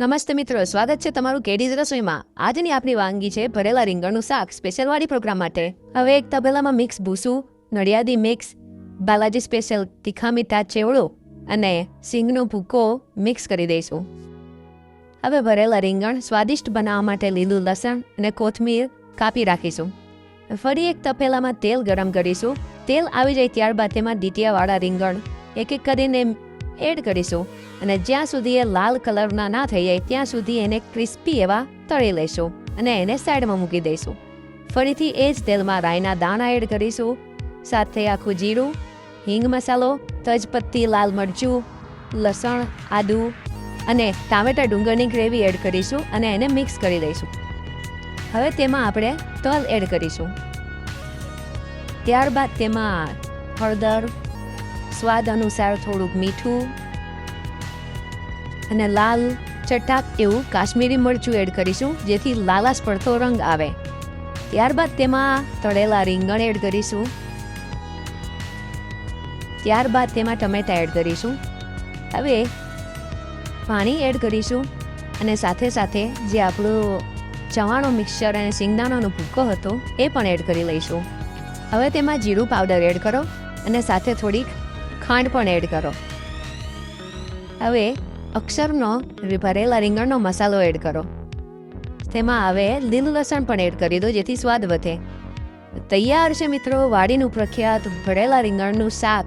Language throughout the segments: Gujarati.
નમસ્તે મિત્રો, સ્વાગત છે તમારું કેડીઝ રસોઈમાં આજની આપણી વાનગી છે ભરેલા રીંગણનું શાક, સ્પેશિયલ વાળી પ્રોગ્રામ માટે. હવે એક તબેલામાં મિક્સ ભૂસું, નડિયાદી મિક્સ, બાલાજી સ્પેશિયલ તીખા મીઠા ચેવડો અને સિંગનો ભૂકો મિક્સ કરી દઈશું. હવે ભરેલા રીંગણ સ્વાદિષ્ટ બનાવવા માટે લીલું લસણ અને કોથમીર કાપી રાખીશું. ફરી એક તપેલામાં તેલ ગરમ કરીશું. તેલ આવી જાય ત્યારબાદ તેમાં ડીટીયાવાળા રીંગણ એક એક કરીને એડ કરીશું અને જ્યાં સુધી એ લાલ કલરના ના થઈ જાય ત્યાં સુધી એને ક્રિસ્પી એવા તળી લઈશું અને એને સાઈડમાં મૂકી દઈશું. ફરીથી એ જ તેલમાં રાઈના દાણા એડ કરીશું. સાથે આખું જીરું, હિંગ મસાલો, તજપત્તી, લાલ મરચું, લસણ, આદુ અને ટામેટા ડુંગરની ગ્રેવી એડ કરીશું અને એને મિક્સ કરી દઈશું. હવે તેમાં આપણે તલ એડ કરીશું. ત્યારબાદ તેમાં હળદર સ્વાદ અનુસાર થોડુંક મીઠું અને લાલ ચટાક એવું કાશ્મીરી મરચું એડ કરીશું, જેથી લાલાશ પડતો રંગ આવે. ત્યારબાદ તેમાં તળેલા રીંગણ એડ કરીશું. ત્યારબાદ તેમાં ટમેટા એડ કરીશું. હવે પાણી એડ કરીશું અને સાથે સાથે જે આપણું ચવાણો મિક્સર અને સિંગદાણાનો ભૂક્કો હતો, એ પણ એડ કરી લઈશું. હવે તેમાં જીરું પાવડર એડ કરો અને સાથે થોડીક ખાંડ પણ એડ કરો. હવે અક્ષરનો ભરેલા રીંગણનો મસાલો એડ કરો. તેમાં હવે લીલું લસણ પણ એડ કરી દો, જેથી સ્વાદ વધે. તૈયાર છે મિત્રો વાડીનું પ્રખ્યાત ભરેલા રીંગણનું શાક.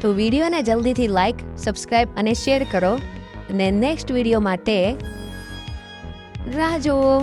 તો વિડીયોને જલ્દીથી લાઈક સબસ્ક્રાઈબ અને શેર કરો. અને નેક્સ્ટ વીડિયો માટે રાહ જુઓ.